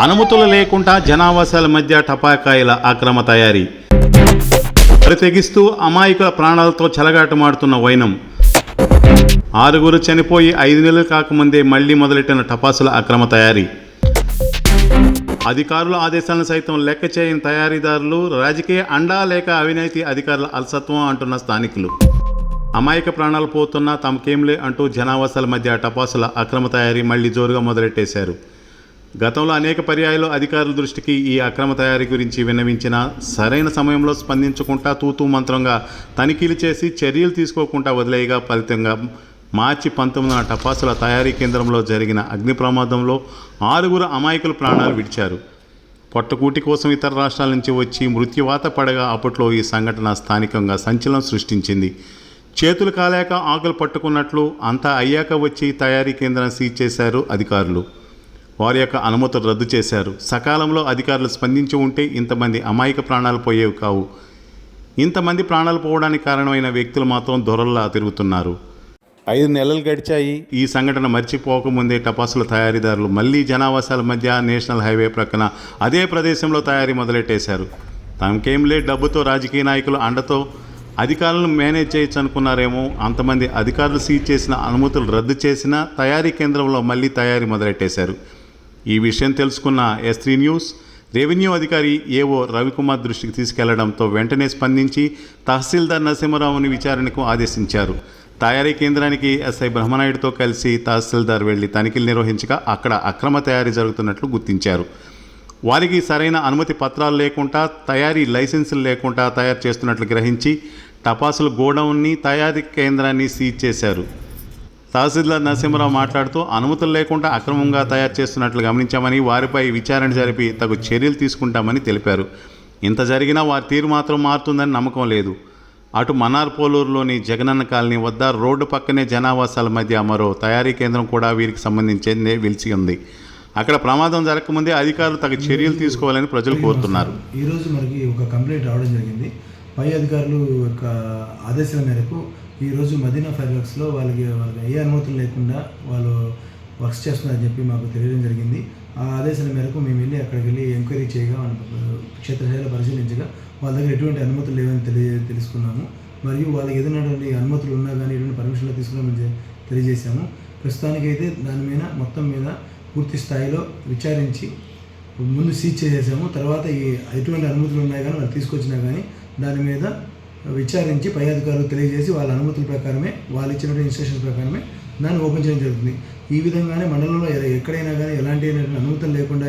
అనుమతులు లేకుండా జనావాసాల మధ్య టపాకాయల అక్రమ తయారీ. తెగిస్తూ అమాయకుల ప్రాణాలతో చెలగాటమాడుతున్న వైనం. ఆరుగురు చనిపోయి ఐదు నెలలు కాకముందే మళ్ళీ మొదలెట్టిన టపాసుల అక్రమ తయారీ. అధికారుల ఆదేశాలను సైతం లెక్క చేయని తయారీదారులు రాజకీయ అండా లేక అవినీతి అధికారుల అలసత్వం అంటున్న స్థానికులు. అమాయక ప్రాణాలు పోతున్నా తమకేంలే అంటూ జనావాసాల మధ్య టపాసుల అక్రమ తయారీ మళ్ళీ జోరుగా మొదలెట్టేశారు. గతంలో అనేక పర్యాయాలు అధికారుల దృష్టికి ఈ అక్రమ తయారీ గురించి విన్నవించినా సరైన సమయంలో స్పందించకుండా తూతూ మంత్రంగా తనిఖీలు చేసి చర్యలు తీసుకోకుండా వదిలేయగా ఫలితంగా మార్చి పంతొమ్మిదిన టపాసుల తయారీ కేంద్రంలో జరిగిన అగ్ని ప్రమాదంలో ఆరుగురు అమాయకులు ప్రాణాలు విడిచారు. పొట్టకూటి కోసం ఇతర రాష్ట్రాల నుంచి వచ్చి మృత్యువాత పడగా అప్పట్లో ఈ సంఘటన స్థానికంగా సంచలనం సృష్టించింది. చేతులు కాలేక ఆకులు పట్టుకున్నట్లు అంతా అయ్యాక వచ్చి తయారీ కేంద్రం సీజ్ చేశారు అధికారులు. వారి యొక్క అనుమతులు రద్దు చేశారు. సకాలంలో అధికారులు స్పందించి ఉంటే ఇంతమంది అమాయక ప్రాణాలు పోయేవి కావు. ఇంతమంది ప్రాణాలు పోవడానికి కారణమైన వ్యక్తులు మాత్రం దొరల్లా తిరుగుతున్నారు. ఐదు నెలలు గడిచాయి. ఈ సంఘటన మర్చిపోకముందే టపాసుల తయారీదారులు మళ్ళీ జనావాసాల మధ్య నేషనల్ హైవే ప్రక్కన అదే ప్రదేశంలో తయారీ మొదలెట్టేశారు. తమకేంలే డబ్బుతో రాజకీయ నాయకులు అండతో అధికారులను మేనేజ్ చేయొచ్చు అనుకున్నారేమో. అంతమంది అధికారులు సీజ్ చేసిన అనుమతులు రద్దు చేసిన తయారీ కేంద్రంలో మళ్ళీ తయారీ మొదలెట్టేశారు. ఈ విషయం తెలుసుకున్న ఎస్త్రీ న్యూస్ రెవెన్యూ అధికారి ఏవో రవికుమార్ దృష్టికి తీసుకెళ్ళడంతో వెంటనే స్పందించి తహసీల్దార్ నరసింహరావుని విచారణకు ఆదేశించారు. తయారీ కేంద్రానికి ఎస్ఐ బ్రహ్మనాయుడుతో కలిసి తహసీల్దార్ వెళ్ళి తనిఖీలు నిర్వహించగా అక్కడ అక్రమ తయారీ జరుగుతున్నట్లు గుర్తించారు. వారికి సరైన అనుమతి పత్రాలు లేకుండా తయారీ లైసెన్సులు లేకుండా తయారు చేస్తున్నట్లు గ్రహించి టపాసులు గోడౌన్ని తయారీ కేంద్రాన్ని సీజ్ చేశారు. తహసీల్దార్ నరసింహరావు మాట్లాడుతూ అనుమతులు లేకుండా అక్రమంగా తయారు చేస్తున్నట్లు గమనించామని వారిపై విచారణ జరిపి తగు చర్యలు తీసుకుంటామని తెలిపారు. ఇంత జరిగినా వారి తీరు మాత్రం మారుతుందని నమ్మకం లేదు. అటు మన్నార్ పోలూరులోని జగనన్న కాలనీ వద్ద రోడ్డు పక్కనే జనావాసాల మధ్య మరో తయారీ కేంద్రం కూడా వీరికి సంబంధించిందే విలిచి ఉంది. అక్కడ ప్రమాదం జరగకముందే అధికారులు తగు చర్యలు తీసుకోవాలని ప్రజలు కోరుతున్నారు. ఈరోజు మనకి ఒక కంప్లైంట్ రావడం జరిగింది. పై అధికారులు యొక్క ఆదేశాల మేరకు ఈరోజు మదీనా ఫైర్ వర్క్స్లో వాళ్ళకి వాళ్ళకి ఏ అనుమతులు లేకుండా వాళ్ళు వర్క్స్ చేస్తున్నారని చెప్పి మాకు తెలియడం జరిగింది. ఆ ఆదేశాల మేరకు మేము వెళ్ళి అక్కడికి వెళ్ళి ఎంక్వైరీ చేయగా క్షేత్రస్థాయిలో పరిశీలించగా వాళ్ళ దగ్గర ఎటువంటి అనుమతులు లేవని తెలియ తెలుసుకున్నాము. మరియు వాళ్ళకి ఏదైనటువంటి అనుమతులు ఉన్నా కానీ ఎటువంటి పర్మిషన్లు తీసుకున్నామని తెలియజేశాము. ప్రస్తుతానికైతే దాని మీద మొత్తం మీద పూర్తి స్థాయిలో విచారించి ముందు సీజ్ చేసేసాము. తర్వాత ఈ ఎటువంటి అనుమతులు ఉన్నాయి కానీ వాళ్ళు తీసుకొచ్చినా కానీ దాని మీద విచారించి పై అధికారులు తెలియజేసి వాళ్ళ అనుమతుల ప్రకారమే వాళ్ళు ఇచ్చినటువంటి ఇన్స్ట్రక్షన్స్ ప్రకారమే దాన్ని ఓపెన్ చేయడం జరుగుతుంది. ఈ విధంగానే మండలంలో ఎక్కడైనా కానీ ఎలాంటి అనుమతులు లేకుండా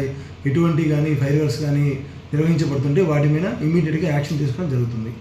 ఎటువంటి కానీ ఫైర్ వర్క్స్ కానీ నిర్వహించబడుతుంటే వాటి మీద ఇమీడియట్గా యాక్షన్ తీసుకోవడం జరుగుతుంది.